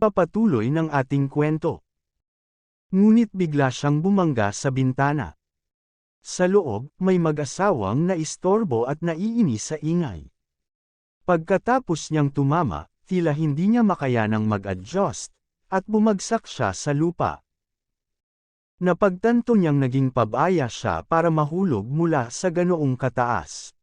Papatuloy ng ating kwento. Ngunit bigla siyang bumangga sa bintana. Sa loob, may mag-asawang naistorbo at naiinis sa ingay. Pagkatapos niyang tumama, tila hindi niya makayanang mag-adjust, at bumagsak siya sa lupa. Napagtanto niyang naging pabaya siya para mahulog mula sa ganoong kataas.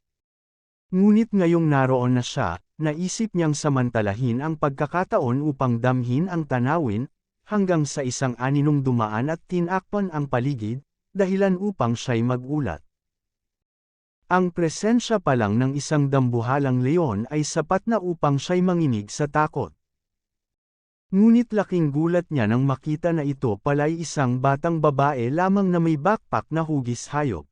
Ngunit ngayong naroon na siya, naisip niyang samantalahin ang pagkakataon upang damhin ang tanawin, hanggang sa isang aninong dumaan at tinakpan ang paligid, dahilan upang siya'y magulat. Ang presensya pa lang ng isang dambuhalang leon ay sapat na upang siya'y manginig sa takot. Ngunit laking gulat niya nang makita na ito pala'y isang batang babae lamang na may backpack na hugis hayop.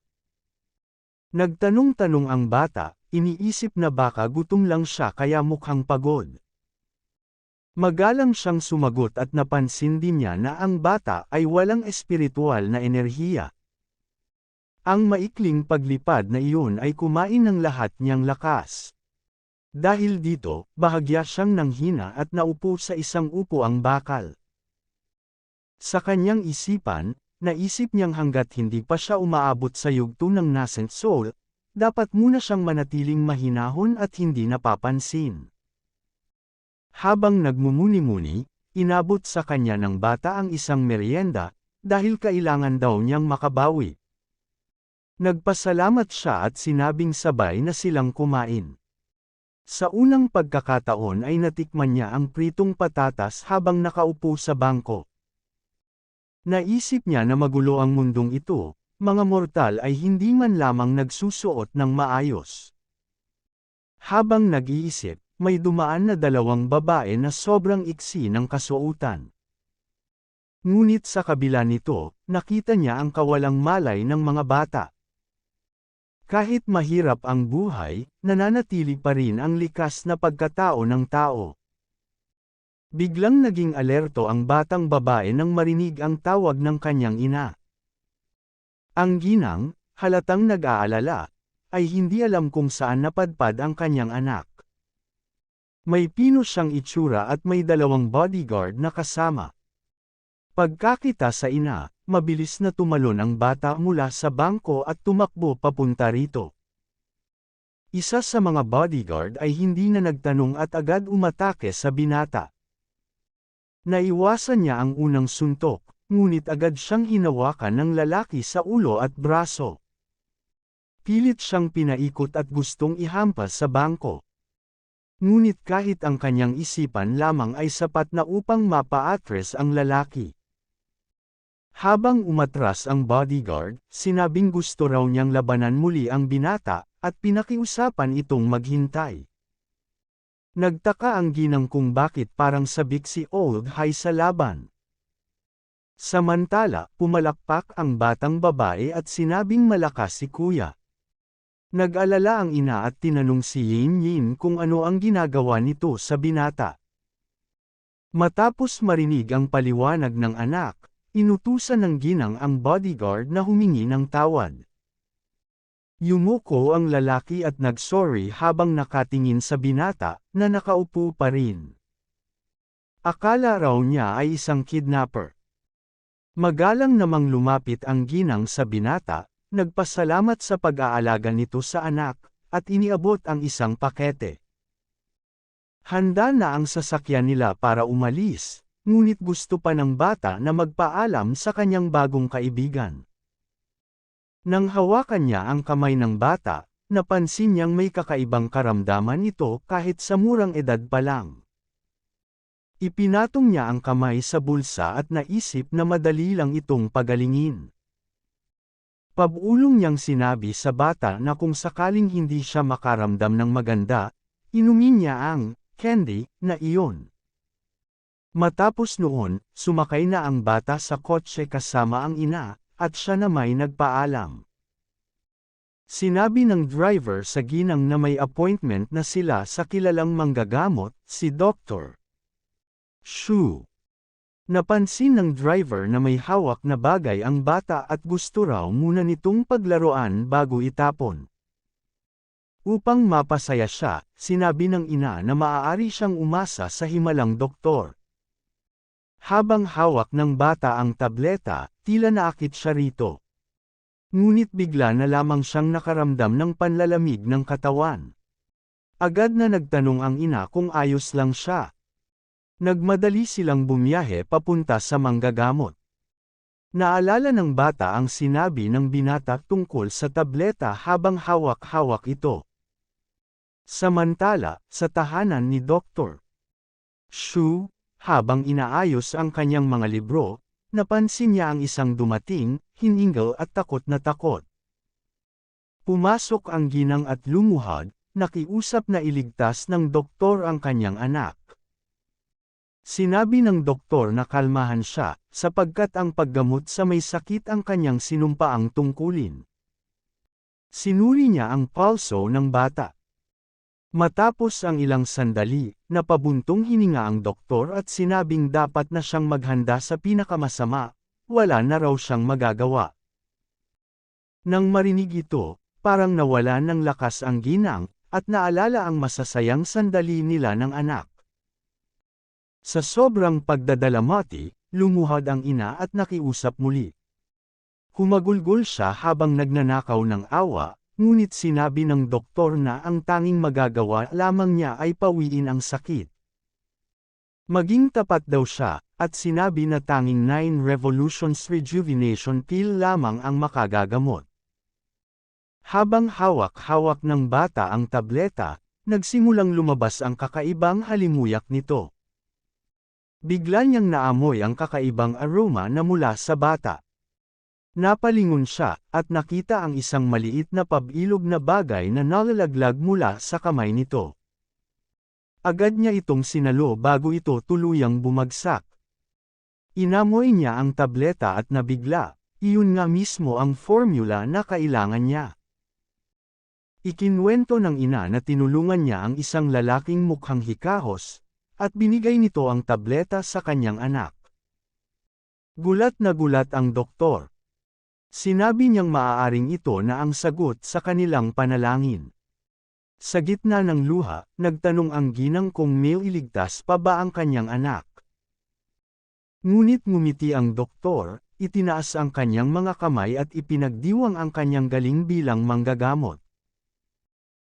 Nagtanong-tanong ang bata, iniisip na baka gutom lang siya kaya mukhang pagod. Magalang siyang sumagot at napansin din niya na ang bata ay walang espiritual na enerhiya. Ang maikling paglipad na iyon ay kumain ng lahat niyang lakas. Dahil dito, bahagya siyang nanghina at naupo sa isang upo ang bakal. Sa kanyang isipan, naisip niyang hanggat hindi pa siya umaabot sa yugto ng nascent soul, dapat muna siyang manatiling mahinahon at hindi napapansin. Habang nagmumuni-muni, inabot sa kanya ng bata ang isang merienda, dahil kailangan daw niyang makabawi. Nagpasalamat siya at sinabing sabay na silang kumain. Sa unang pagkakataon ay natikman niya ang pritong patatas habang nakaupo sa bangko. Naisip niya na magulo ang mundong ito, mga mortal ay hindi man lamang nagsusuot ng maayos. Habang nag-iisip, may dumaan na dalawang babae na sobrang iksi ng kasuotan. Ngunit sa kabila nito, nakita niya ang kawalang malay ng mga bata. Kahit mahirap ang buhay, nananatili pa rin ang likas na pagkatao ng tao. Biglang naging alerto ang batang babae nang marinig ang tawag ng kanyang ina. Ang ginang, halatang nag-aalala, ay hindi alam kung saan napadpad ang kanyang anak. May pino siyang itsura at may dalawang bodyguard na kasama. Pagkakita sa ina, mabilis na tumalon ang bata mula sa bangko at tumakbo papunta rito. Isa sa mga bodyguard ay hindi na nagtanong at agad umatake sa binata. Naiwasan niya ang unang suntok, ngunit agad siyang hinawakan ng lalaki sa ulo at braso. Pilit siyang pinaikot at gustong ihampas sa bangko. Ngunit kahit ang kanyang isipan lamang ay sapat na upang mapa-atres ang lalaki. Habang umatras ang bodyguard, sinabing gusto raw niyang labanan muli ang binata, at pinakiusapan itong maghintay. Nagtaka ang ginang kung bakit parang sabik si Old High sa laban. Samantala, pumalakpak ang batang babae at sinabing malakas si kuya. Nag-alala ang ina at tinanong si Yin Yin kung ano ang ginagawa nito sa binata. Matapos marinig ang paliwanag ng anak, inutusan ng ginang ang bodyguard na humingi ng tawad. Yumuko ang lalaki at nagsorry habang nakatingin sa binata, na nakaupo pa rin. Akala raw niya ay isang kidnapper. Magalang namang lumapit ang ginang sa binata, Nagpasalamat sa pag-aalaga nito sa anak, at iniabot ang isang pakete. Handa na ang sasakyan nila para umalis, ngunit gusto pa ng bata na magpaalam sa kanyang bagong kaibigan. Nang hawakan niya ang kamay ng bata, napansin niyang may kakaibang karamdaman ito kahit sa murang edad pa lang. Ipinatong niya ang kamay sa bulsa at naisip na madali lang itong pagalingin. Pabulong niyang sinabi sa bata na kung sakaling hindi siya makaramdam ng maganda, inumin niya ang candy na iyon. Matapos noon, sumakay na ang bata sa kotse kasama ang ina, at siya na may nagpaalam. Sinabi ng driver sa ginang na may appointment na sila sa kilalang manggagamot, si Dr. Shu. Napansin ng driver na may hawak na bagay ang bata at gusto raw muna nitong paglaruan bago itapon. Upang mapasaya siya, sinabi ng ina na maaari siyang umasa sa himalang doktor. Habang hawak ng bata ang tableta, tila naakit siya rito. Ngunit bigla na lamang siyang nakaramdam ng panlalamig ng katawan. Agad na nagtanong ang ina kung ayos lang siya. Nagmadali silang bumiyahe papunta sa manggagamot. Naalala ng bata ang sinabi ng binata tungkol sa tableta habang hawak-hawak ito. Samantala, sa tahanan ni Dr. Shu, habang inaayos ang kanyang mga libro, napansin niya ang isang dumating, hiningal at takot na takot. Pumasok ang ginang at lumuhad, nakiusap na iligtas ng doktor ang kanyang anak. Sinabi ng doktor na kalmahan siya, sapagkat ang paggamot sa may sakit ang kanyang sinumpaang tungkulin. Sinuri niya ang palso ng bata. Matapos ang ilang sandali, napabuntong hininga ang doktor at sinabing dapat na siyang maghanda sa pinakamasama, wala na raw siyang magagawa. Nang marinig ito, parang nawala ng lakas ang ginang, at naalala ang masasayang sandali nila ng anak. Sa sobrang pagdadalamati, lumuhad ang ina at nakiusap muli. Humagulgol siya habang nagnanakaw ng awa, Ngunit sinabi ng doktor na ang tanging magagawa lamang niya ay pawiin ang sakit. Maging tapat daw siya, at sinabi na tanging 9 Revolutions Rejuvenation Pill lamang ang makagagamot. Habang hawak-hawak ng bata ang tableta, nagsimulang lumabas ang kakaibang halimuyak nito. Bigla niyang naamoy ang kakaibang aroma na mula sa bata. Napalingon siya, at nakita ang isang maliit na pabilog na bagay na nalalaglag mula sa kamay nito. Agad niya itong sinalo bago ito tuluyang bumagsak. Inamoy niya ang tableta at nabigla, iyon nga mismo ang formula na kailangan niya. Ikinwento ng ina na tinulungan niya ang isang lalaking mukhang hikahos, at binigay nito ang tableta sa kanyang anak. Gulat na gulat ang doktor, Sinabi niyang maaaring ito na ang sagot sa kanilang panalangin. Sa gitna ng luha, nagtanong ang ginang kung may iligtas pa ba ang kanyang anak. Ngunit ngumiti ang doktor, itinaas ang kanyang mga kamay at ipinagdiwang ang kanyang galing bilang manggagamot.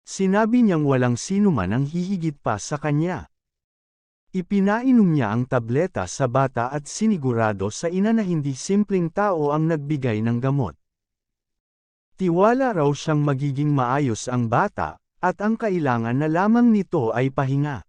Sinabi niyang walang sinuman ang hihigit pa sa kanya. Ipinainom niya ang tableta sa bata at sinigurado sa ina na hindi simpleng tao ang nagbigay ng gamot. Tiwala raw siyang magiging maayos ang bata, at ang kailangan na lamang nito ay pahinga.